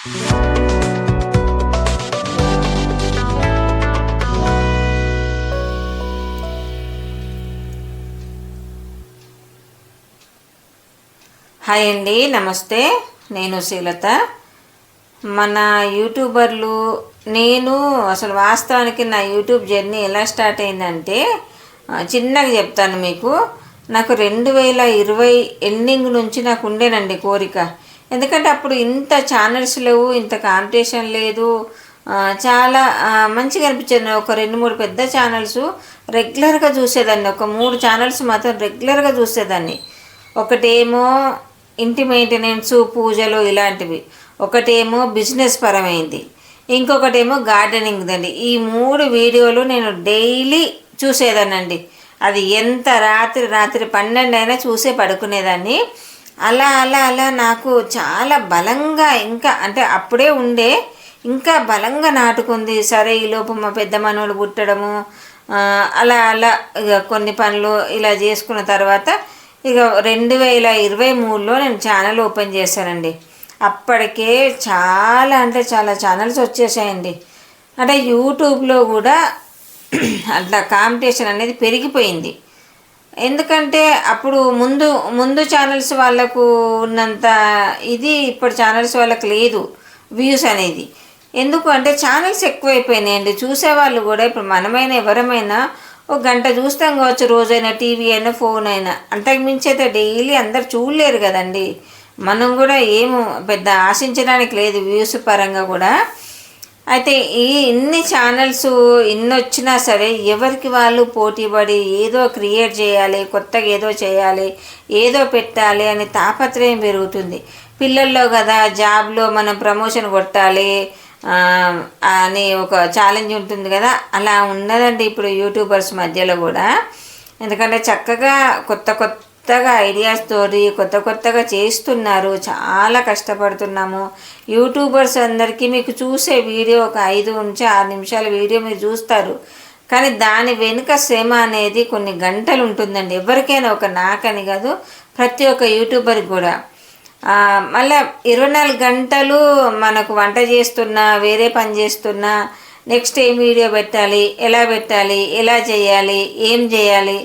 Hi అండి నమస్తే. నేను శ్రీలత. మన యూట్యూబర్లు నేను అసలు వాస్తవానికి నా యూట్యూబ్ జర్నీ ఎలా స్టార్ట్ అయిందంటే చిన్నగా చెప్తాను మీకు. నాకు రెండు వేల ఇరవై ఎండింగ్ నుంచి నాకు ఉండేనండి కోరిక. ఎందుకంటే అప్పుడు ఇంత ఛానల్స్ లేవు ఇంత కాంపిటీషన్ లేదు. చాలా మంచిగా అనిపించింది. ఒక రెండు మూడు పెద్ద ఛానల్స్ రెగ్యులర్గా చూసేదాన్ని. ఒక మూడు ఛానల్స్ మాత్రం రెగ్యులర్గా చూసేదాన్ని. ఒకటేమో ఇంటి మెయింటెనెన్స్ పూజలు ఇలాంటివి. ఒకటేమో బిజినెస్ పరమైంది. ఇంకొకటేమో గార్డెనింగ్ దండి. ఈ మూడు వీడియోలు నేను డైలీ చూసేదానండి అది ఎంత రాత్రి రాత్రి పన్నెండు అయినా చూసే పడుకునేదాన్ని. అలా అలా అలా నాకు చాలా బలంగా ఇంకా అంటే అప్పుడే ఉండే ఇంకా బలంగా నాటుకుంది. సరే ఈ లోపు మా పెద్ద మనోడు పుట్టడము అలా అలా ఇక కొన్ని పనులు ఇలా చేసుకున్న తర్వాత ఇక రెండు వేల ఇరవై మూడులో నేను ఛానల్ ఓపెన్ చేశానండి. అప్పటికే చాలా అంటే చాలా ఛానల్స్ వచ్చేసాయండి. అంటే యూట్యూబ్లో కూడా అట్లా కాంపిటీషన్ అనేది పెరిగిపోయింది. ఎందుకంటే అప్పుడు ముందు ముందు ఛానల్స్ వాళ్ళకు ఉన్నంత ఇది ఇప్పుడు ఛానల్స్ వాళ్ళకి లేదు వ్యూస్ అనేది. ఎందుకు అంటే ఛానల్స్ ఎక్కువైపోయినాయండి. చూసేవాళ్ళు కూడా ఇప్పుడు మనమైనా ఎవరమైనా ఒక గంట చూస్తాం కావచ్చు రోజైనా టీవీ అయినా ఫోన్ అయినా. అంతకు మించి అయితే డైలీ అందరు చూడలేరు కదండి. మనం కూడా ఏమో పెద్ద ఆశించడానికి లేదు వ్యూస్ పరంగా కూడా. అయితే ఈ ఇన్ని ఛానల్స్ ఇన్ని వచ్చినా సరే ఎవరికి వాళ్ళు పోటీపడి ఏదో క్రియేట్ చేయాలి కొత్తగా ఏదో చేయాలి ఏదో పెట్టాలి అని తాపత్రయం పెరుగుతుంది. పిల్లల్లో కదా జాబ్లో మనం ప్రమోషన్ కొట్టాలి అని ఒక ఛాలెంజ్ ఉంటుంది కదా. అలా ఉన్నదండి ఇప్పుడు యూట్యూబర్స్ మధ్యలో కూడా. ఎందుకంటే చక్కగా కొత్త కొత్త కొత్తగా ఐడియాస్ తోటి కొత్త కొత్తగా చేస్తున్నారు. చాలా కష్టపడుతున్నాము. యూట్యూబర్స్ అందరికీ మీకు చూసే వీడియో ఒక ఐదు నుంచి ఆరు నిమిషాల వీడియో మీరు చూస్తారు. కానీ దాని వెనుక శ్రమ అనేది కొన్ని గంటలు ఉంటుందండి. ఎవరికైనా ఒక నాకని కాదు ప్రతి ఒక్క యూట్యూబర్కి కూడా. మళ్ళీ మళ్ళా ఇరవై నాలుగు గంటలు మనకు వంట చేస్తున్నా వేరే పని చేస్తున్నా నెక్స్ట్ ఏం వీడియో పెట్టాలి ఎలా పెట్టాలి ఎలా చేయాలి ఏం చేయాలి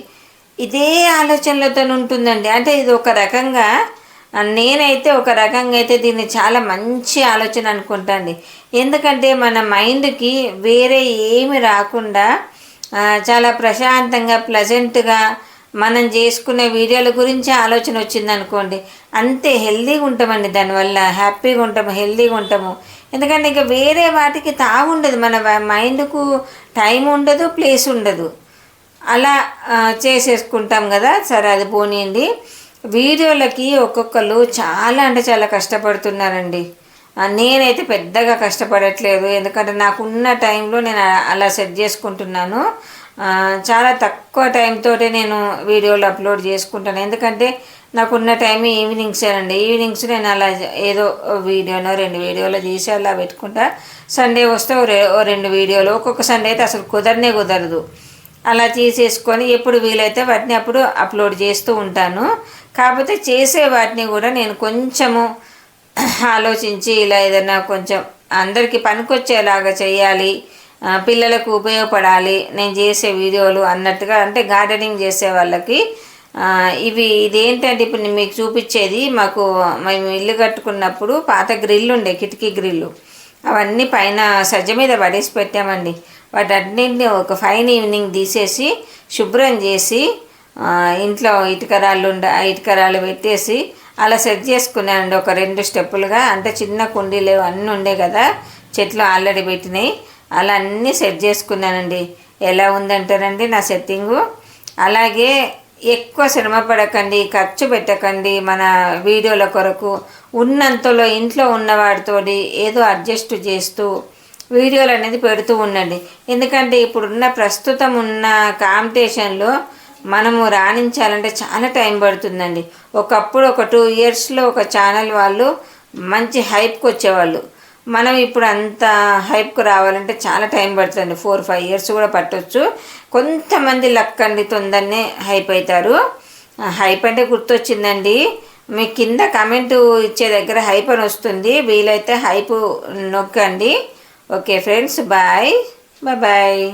ఇదే ఆలోచనలతో ఉంటుందండి. అంటే ఇది ఒక రకంగా నేనైతే ఒక రకంగా అయితే దీన్ని చాలా మంచి ఆలోచన అనుకుంటాండి. ఎందుకంటే మన మైండ్కి వేరే ఏమి రాకుండా చాలా ప్రశాంతంగా ప్లజెంట్గా మనం చేసుకునే వీడియోల గురించి ఆలోచన వచ్చింది అనుకోండి అంతే హెల్దీగా ఉంటామండి దానివల్ల. హ్యాపీగా ఉంటాము హెల్దీగా ఉంటాము. ఎందుకంటే ఇంకా వేరే వాటికి తాగుండదు మన మైండ్కు టైం ఉండదు ప్లేస్ ఉండదు. అలా చేసేసుకుంటాం కదా. సరే అది పోనీయండి. వీడియోలకి ఒక్కొక్కరు చాలా అంటే చాలా కష్టపడుతున్నారండి. నేనైతే పెద్దగా కష్టపడట్లేదు. ఎందుకంటే నాకున్న టైంలో నేను అలా సెట్ చేసుకుంటున్నాను. చాలా తక్కువ టైంతోటే నేను వీడియోలు అప్లోడ్ చేసుకుంటాను. ఎందుకంటే నాకున్న టైం ఈవినింగ్స్ అండి. ఈవినింగ్స్ నేను అలా ఏదో వీడియోనో రెండు వీడియోలో తీసి అలా పెట్టుకుంటా. సండే వస్తే ఓ రెండు వీడియోలు. ఒక్కొక్క సండే అయితే అసలు కుదరనే కుదరదు. అలా తీసేసుకొని ఎప్పుడు వీలైతే వాటిని అప్పుడు అప్లోడ్ చేస్తూ ఉంటాను. కాకపోతే చేసే వాటిని కూడా నేను కొంచెము ఆలోచించి ఇలా ఏదైనా కొంచెం అందరికీ పనికొచ్చేలాగా చేయాలి పిల్లలకు ఉపయోగపడాలి నేను చేసే వీడియోలు అన్నట్టుగా అంటే గార్డెనింగ్ చేసే వాళ్ళకి ఇవి ఇదేంటంటే ఇప్పుడు మీకు చూపించేది మాకు మేము ఇల్లు కట్టుకున్నప్పుడు పాత గ్రిల్ ఉండే కిటికీ గ్రిల్లు. అవన్నీ పైన సజ్జ మీద పడేసి పెట్టామండి. వాటన్నింటినీ ఒక ఫైన్ ఈవినింగ్ తీసేసి శుభ్రం చేసి ఇంట్లో ఇటుకరాళ్ళు ఉండ ఇటుకరాళ్ళు పెట్టేసి అలా సెట్ చేసుకున్నానండి. ఒక రెండు స్టెప్పులుగా. అంటే చిన్న కుండీలు అన్నీ ఉండే కదా చెట్లు ఆల్రెడీ పెట్టినాయి. అలా అన్నీ సెట్ చేసుకున్నానండి. ఎలా ఉందంటారండి నా సెట్టింగు? అలాగే ఎక్కువ శ్రమ పడకండి ఖర్చు పెట్టకండి మన వీడియోల కొరకు. ఉన్నంతలో ఇంట్లో ఉన్నవాడితోటి ఏదో అడ్జస్ట్ చేస్తూ వీడియోలు అనేది పెడుతూ ఉండండి. ఎందుకంటే ఇప్పుడున్న ప్రస్తుతం ఉన్న కాంపిటీషన్లో మనము రాణించాలంటే చాలా టైం పడుతుందండి. ఒకప్పుడు ఒక టూ ఇయర్స్లో ఒక ఛానల్ వాళ్ళు మంచి హైప్కి వచ్చేవాళ్ళు మనం ఇప్పుడు అంత హైప్కు రావాలంటే చాలా టైం పడుతుంది ఫోర్ ఫైవ్ ఇయర్స్ కూడా పట్టొచ్చు. కొంతమంది లక్ అండి తొందరనే హైప్ అవుతారు హైప్ అంటే గుర్తొచ్చిందండి. మీ కింద కమెంట్ ఇచ్చే దగ్గర హైప్ అని వస్తుంది. వీలైతే హైప్ నొక్కండి. Okay friends bye bye.